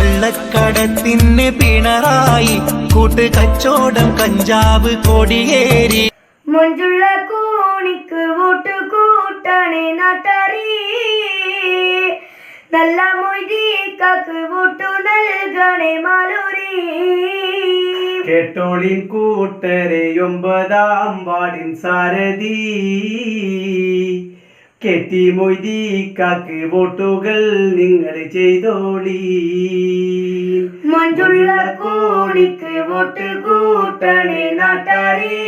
കള്ളക്കടത്തിന് പിണറായി. കൂട്ട് കച്ചോടം കഞ്ചാവ് കൊടിയേരി. മൊഞ്ചുള്ള കൂണിക്ക് വോട്ട് കൂട്ടണേ നാട്ടറി. നല്ല മൊയ്തീക്കാക്ക് വോട്ടു നൽകണേ മാലൂരി. കേട്ടോളിൻ കൂട്ടരെ ഒമ്പതാം വാർഡിൻ സാരഥി. കെട്ടി മൊയ്തീക്കാക്ക് വോട്ടുകൾ നിങ്ങൾ ചെയ്തോളി. മഞ്ഞുള്ള കോടിക്ക് വോട്ട് കൂട്ടണേ നാട്ടാരി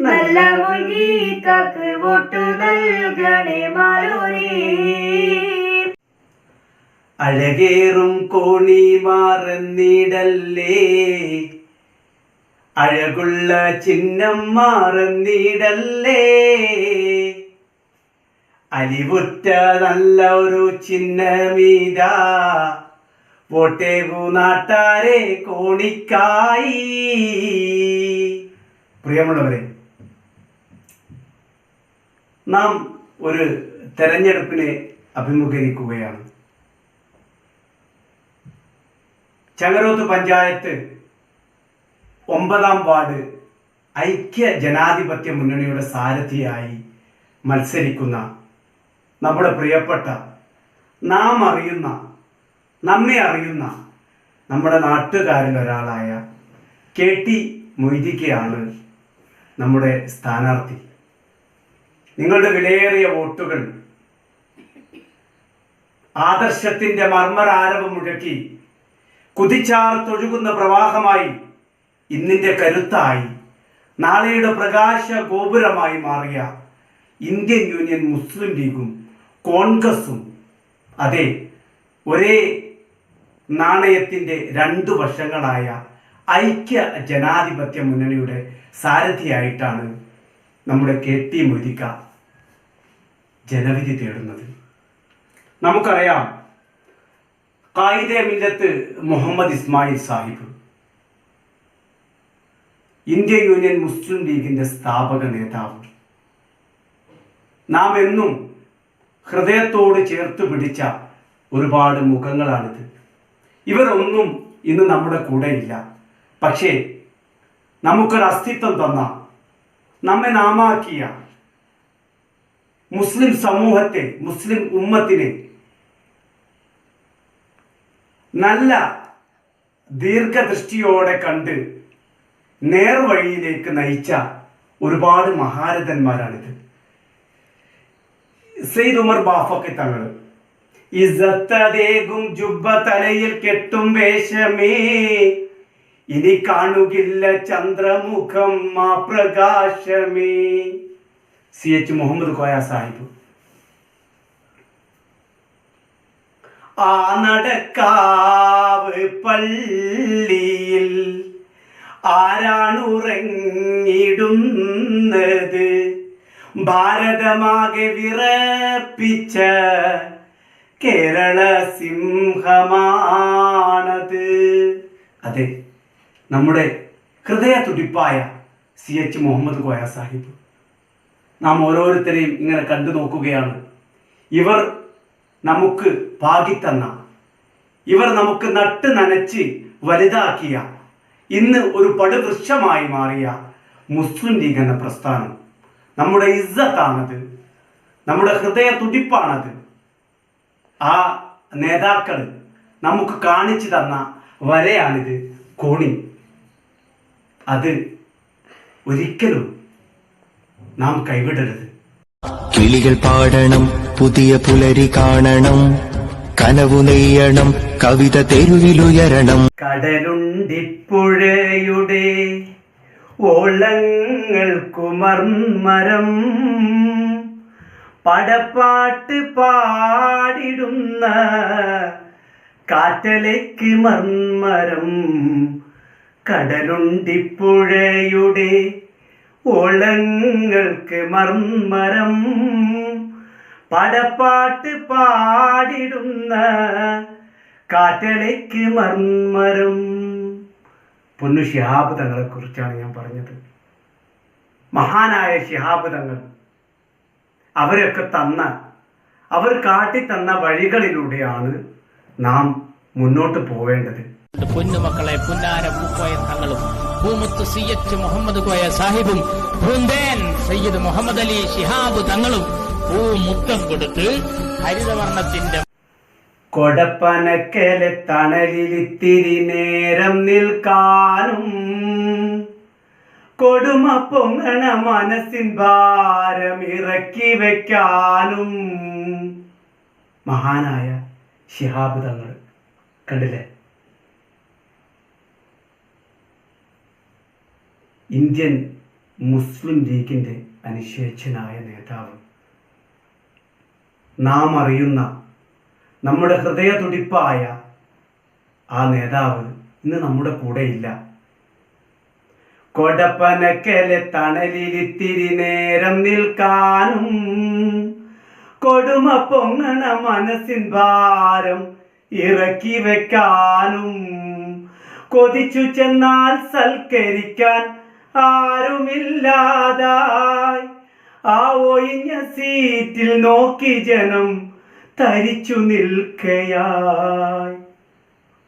നല്ല മൊയ്തീക്കാക്ക് വോട്ടു നൽകണേ മാലൂരി. അഴകേറും കോണി മാറന്നിടല്ലേ അഴകുള്ള ചിഹ്നം മാറുന്നിടല്ലേ അലിവുറ്റ നല്ല ഒരു ചിഹ്നമീതാ. വോട്ടേകു നാട്ടാരെ കോണിക്കായി. പ്രിയമുള്ളവരെ നാം ഒരു തെരഞ്ഞെടുപ്പിനെ അഭിമുഖീകരിക്കുകയാണ്. ചങ്ങരോത്ത് പഞ്ചായത്ത് ഒമ്പതാം വാർഡ് ഐക്യ ജനാധിപത്യ മുന്നണിയുടെ സാരഥിയായി മത്സരിക്കുന്ന നമ്മുടെ പ്രിയപ്പെട്ട നാം അറിയുന്ന നമ്മെ അറിയുന്ന നമ്മുടെ നാട്ടുകാരിൽ ഒരാളായ കെ ടി മൊയ്തിക്കയാണ് നമ്മുടെ സ്ഥാനാർത്ഥി. നിങ്ങളുടെ വിലയേറിയ വോട്ടുകൾ ആദർശത്തിന്റെ മർമ്മരാരവം മുഴക്കി കുതിച്ചാർത്തൊഴുകുന്ന പ്രവാഹമായി ഇന്നിന്റെ കരുത്തായി നാളെയുടെ പ്രകാശ ഗോപുരമായി മാറിയ ഇന്ത്യൻ യൂണിയൻ മുസ്ലിം ലീഗും കോൺഗ്രസും അതെ ഒരേ നാണയത്തിന്റെ രണ്ട് വർഷങ്ങളായ ഐക്യ ജനാധിപത്യ മുന്നണിയുടെ സാരഥിയായിട്ടാണ് നമ്മുടെ കെ ടി മൊയ്തിക്ക ജനവിധി തേടുന്നത്. നമുക്കറിയാം Quaide Millath Muhammad Ismail Sahib Indian Union Muslim ലീഗിന്റെ സ്ഥാപക നേതാവ്. നാം എന്നും ഹൃദയത്തോട് ചേർത്ത് പിടിച്ച ഒരുപാട് മുഖങ്ങളാണിത്. ഇവരൊന്നും ഇന്ന് നമ്മുടെ കൂടെയില്ല പക്ഷേ നമുക്കൊരു അസ്തിത്വം തന്ന നമ്മെ നാമാക്കിയ മുസ്ലിം സമൂഹത്തെ മുസ്ലിം ഉമ്മത്തിനെ നല്ല ദീർഘദൃഷ്ടിയോടെ കണ്ട് നേർവഴിയിലേക്ക് നയിച്ച ഒരുപാട് മഹാരഥന്മാരാണിത്. സെയ്ദ് ഉമർ ബാഫൊക്കെ തങ്ങൾ ഇസത്തതേകും ജുബ്ബ തലയിൽ കെട്ടും വേഷമേ. ഇനി കാണുകില്ല ചന്ദ്രമുഖം ആ പ്രകാശമേ. C H Muhammad Koya Sahib. ആ നടക്കാവ് പള്ളിയിൽ ആരാണുറങ്ങിടുന്നത് ഭാരതമാകെ വിറപ്പിച്ച കേരള സിംഹമാണത്. അതെ നമ്മുടെ ഹൃദയ തുടിപ്പായ സി എച്ച് മുഹമ്മദ് കോയ സാഹിബ്. നാം ഓരോരുത്തരെയും ഇങ്ങനെ കണ്ടു നോക്കുകയാണ്. ഇവർ നമുക്ക് പാകിത്തന്ന ഇവർ നമുക്ക് നട്ട് നനച്ച് വലുതാക്കിയ ഇന്ന് ഒരു പടുവൃക്ഷമായി മാറിയ മുസ്ലിം ലീഗ് എന്ന പ്രസ്ഥാനം. നമ്മുടെ ഇസ്സത്താണത്. നമ്മുടെ ഹൃദയ തുടിപ്പാണത്. ആ നേതാക്കൾ നമുക്ക് കാണിച്ചു തന്ന വരയാണിത്. കോണി. അത് ഒരിക്കലും നാം കൈവിടരുത്. കിളികൾ പാടണം പുതിയ പുലരി കാണണം കനവു നെയ്യണം കവിത തെരുവിലുയരണം. കടലുണ്ടിപ്പുഴയുടെ ഓളങ്ങൾക്കു കുമർമരം പടപ്പാട്ട് പാടിടുന്ന കാറ്റലയ്ക്ക് മർമരം കടലുണ്ടിപ്പുഴയുടെ ഓളങ്ങൾക്ക് മർമരം പടപ്പാട്ട് പാടിടുന്ന കാറ്റലയ്ക്ക് മർമരം പൊന്നു ഷിഹാബ് തങ്ങളെക്കുറിച്ചാണ് ഞാൻ പറഞ്ഞത്. മഹാനായ ഷിഹാബ് തങ്ങൾ അവരൊക്കെ തന്ന അവർ കാട്ടിത്തന്ന വഴികളിലൂടെയാണ് നാം മുന്നോട്ട് പോവേണ്ടത്. പൊന്നുമക്കളെ പുന്നാര പൂക്കോയ തങ്ങളും പൂമുത്ത് സി എച്ച് മുഹമ്മദ് കോയ സാഹിബും പൂന്തേൻ സയ്യിദ് മുഹമ്മദ് അലി ശിഹാബ് തങ്ങളും പൂമുത്തം കൊടുത്ത് ഹരിതവർണത്തിന്റെ കൊടപ്പനക്കലെ തണലിലിത്തിരി നേരം നിൽക്കാനും കൊടുമ പൊങ്ങണ മനസ്സിൻ ഭാരം ഇറക്കി വെക്കാനും. മഹാനായ ശിഹാബ് തങ്ങൾ കണ്ടില്ലേ? ഇന്ത്യൻ മുസ്ലിം ലീഗിന്റെ അനിശ്ചയനായ നേതാവ്. നാം അറിയുന്ന നമ്മുടെ ഹൃദയ തുടിപ്പായ ആ നേതാവ് ഇന്ന് നമ്മുടെ കൂടെയില്ല. കൊടപ്പനക്കലെ തണലിലിത്തിരി നേരം നിൽക്കാനും കൊടുമ പൊങ്ങണ മനസ്സിൻ ഭാരം ഇറക്കി വെക്കാനും കൊതിച്ചു ചെന്നാൽ സൽക്കരിക്കാൻ ആരുമില്ലാതായി. ആ ഒഴിഞ്ഞ സീറ്റിൽ നോക്കി ജനം തരിച്ചു നിൽക്കയായി.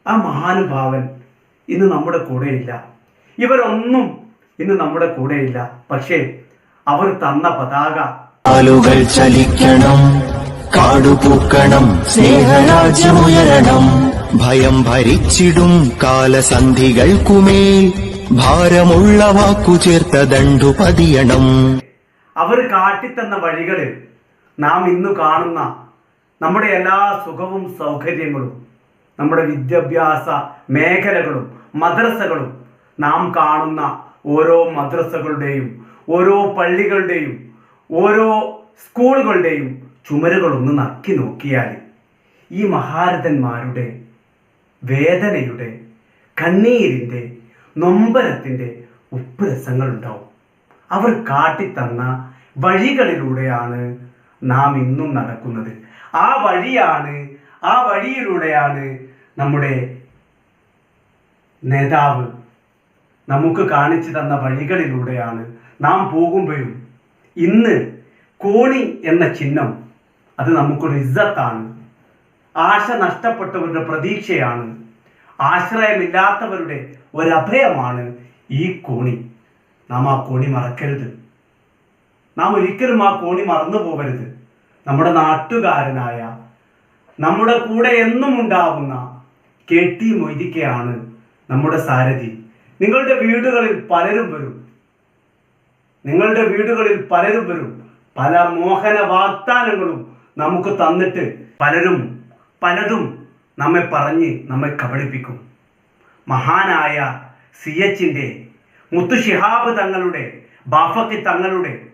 ആ മഹാനുഭാവൻ ഇന്ന് നമ്മുടെ കൂടെയില്ല. ഇവരൊന്നും ഇന്ന് നമ്മുടെ കൂടെയില്ല. പക്ഷേ അവർ തന്ന പതാക. കാലുകൾ ചലിക്കണം കാടുപൂക്കണം സ്നേഹരാജ്യമുയരണം. ഭയം ഭരിച്ചിടും കാലസന്ധികൾക്കുമേൽ. ഭാരമുള്ള വാക്കു ചേർത്ത ദണ്ടു പതിയണം. അവർ കാട്ടിത്തന്ന വഴികളിൽ നാം ഇന്ന് കാണുന്ന നമ്മുടെ എല്ലാ സുഖവും സൗകര്യങ്ങളും നമ്മുടെ വിദ്യാഭ്യാസ മേഖലകളും മദ്രസകളും നാം കാണുന്ന ഓരോ മദ്രസകളുടെയും ഓരോ പള്ളികളുടെയും ഓരോ സ്കൂളുകളുടെയും ചുമരുകളൊന്ന് നക്കി നോക്കിയാൽ ഈ മഹാരഥന്മാരുടെ വേദനയുടെ കണ്ണീരിന്റെ നൊമ്പരത്തിന്റെ ഉപ്പുരസങ്ങളുണ്ടാവും അവർ കാട്ടിത്തന്ന വഴികളിലൂടെയാണ് നാം ഇന്നും നടക്കുന്നത്. ആ വഴിയാണ് ആ വഴിയിലൂടെയാണ് നമ്മുടെ നേതാവ് നമുക്ക് കാണിച്ചു തന്ന വഴികളിലൂടെയാണ് നാം പോകുമ്പോഴും ഇന്ന് കോണി എന്ന ചിഹ്നം അത് നമുക്കൊരു ഇസ്സത്താണ്. ആശ നഷ്ടപ്പെട്ടവരുടെ പ്രതീക്ഷയാണ്. ആശ്രയമില്ലാത്തവരുടെ ഒരഭയമാണ് ഈ കോണി. നാം ആ കോണി മറക്കരുത്. നാം ഒരിക്കലും ആ കോണി മറന്നു പോകരുത് നമ്മുടെ നാട്ടുകാരനായ നമ്മുടെ കൂടെ എന്നും ഉണ്ടാവുന്ന കെ ടി മൊയ്തിക്കയാണ് നമ്മുടെ സാരഥി. നിങ്ങളുടെ വീടുകളിൽ പലരും വരും. നിങ്ങളുടെ വീടുകളിൽ പലരും വരും. പല മോഹന വാഗ്ദാനങ്ങളും നമുക്ക് തന്നിട്ട് പലരും പലതും നമ്മെ പറഞ്ഞ് നമ്മെ കബളിപ്പിക്കും. മഹാനായ സി എച്ചിന്റെ മുത്തുഷിഹാബ് തങ്ങളുടെ ബാഫക്കി തങ്ങളുടെ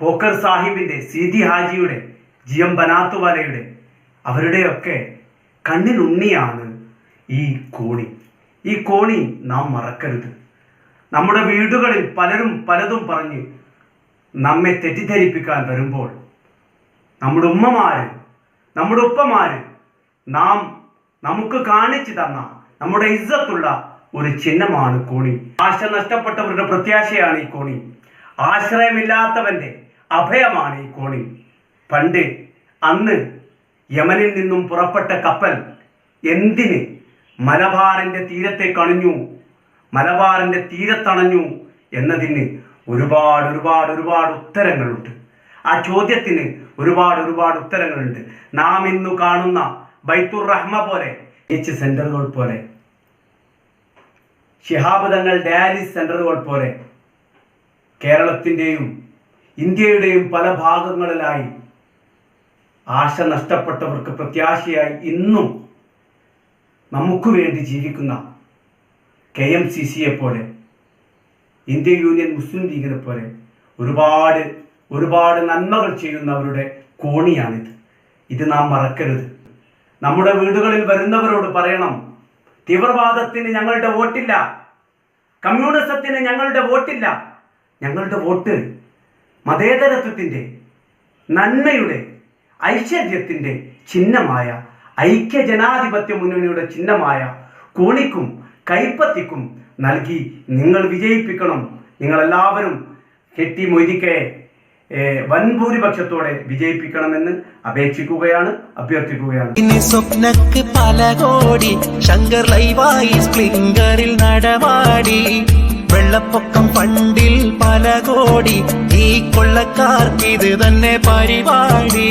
പോക്കർ സാഹിബിന്റെ സീതി ഹാജിയുടെ ജി എം ബനാത്തുവാലയുടെ അവരുടെയൊക്കെ കണ്ണിനുണ്ണിയാണ് ഈ കോണി. ഈ കോണി നാം മറക്കരുത്. നമ്മുടെ വീടുകളിൽ പലരും പലതും പറഞ്ഞ് നമ്മെ തെറ്റിദ്ധരിപ്പിക്കാൻ വരുമ്പോൾ നമ്മുടെ ഉമ്മമാര് നമ്മുടെ ഉപ്പമാര് നാം നമുക്ക് കാണിച്ചു തന്ന നമ്മുടെ ഇജ്ജത്തുള്ള ഒരു ചിഹ്നമാണ് കോണി. ആശ നഷ്ടപ്പെട്ടവരുടെ പ്രത്യാശയാണ് ഈ കോണി. ആശ്രയമില്ലാത്തവന്റെ അഭയമാണ് ഈ കോണി. പണ്ട് അന്ന് യമനിൽ നിന്നും പുറപ്പെട്ട കപ്പൽ എന്തിന് മലബാറിന്റെ തീരത്തെ കണിഞ്ഞു മലബാറിന്റെ തീരത്തണഞ്ഞു എന്നതിന് ഒരുപാട് ഒരുപാട് ഒരുപാട് ഉത്തരങ്ങളുണ്ട്. ആ ചോദ്യത്തിന് ഒരുപാട് ഒരുപാട് ഉത്തരങ്ങളുണ്ട്. നാം ഇന്ന് കാണുന്ന ബൈത്തുർ റഹ്മ പോലെ എച്ച് സെന്ററുകൾ പോലെ ശിഹാബ് തങ്ങൾ ഡയാലിസ് സെന്ററുകൾ പോലെ കേരളത്തിന്റെയും ഇന്ത്യയുടെയും പല ഭാഗങ്ങളിലായി ആശ നഷ്ടപ്പെട്ടവർക്ക് പ്രത്യാശയായി ഇന്നും നമുക്ക് വേണ്ടി ജീവിക്കുന്ന കെ എം സി സിയെ പോലെ ഇന്ത്യൻ യൂണിയൻ മുസ്ലിം ലീഗിനെ പോലെ ഒരുപാട് ഒരുപാട് നന്മകൾ ചെയ്യുന്നവരുടെ കോണിയാണിത്. ഇത് നാം മറക്കരുത്. നമ്മുടെ വീടുകളിൽ വരുന്നവരോട് പറയണം തീവ്രവാദത്തിന് ഞങ്ങളുടെ വോട്ടില്ല കമ്മ്യൂണിസത്തിന് ഞങ്ങളുടെ വോട്ടില്ല ഞങ്ങളുടെ വോട്ട് മതേതരത്വത്തിന്റെ നന്മയുടെ ഐശ്വര്യത്തിന്റെ ചിഹ്നമായ ഐക്യ ജനാധിപത്യ മുന്നണിയുടെ ചിഹ്നമായ കോണിക്കും കൈപ്പത്തിക്കും നൽകി നിങ്ങൾ വിജയിപ്പിക്കണം. നിങ്ങളെല്ലാവരും കെട്ടി മൊയ്തിക്കയെ വൻഭൂരിപക്ഷത്തോടെ വൻ ഭൂരിപക്ഷത്തോടെ വിജയിപ്പിക്കണമെന്ന് അപേക്ഷിക്കുകയാണ് അഭ്യർത്ഥിക്കുകയാണ്. ഇനി സ്വപ്നക്ക് പല കോടി ശങ്കർ ലൈവായി സ്പ്ലിംഗറിൽ നടമാടി. വെള്ളപ്പൊക്കം ഫണ്ടിൽ പല കോടി ഈ ഇത് തന്നെ പരിപാടി.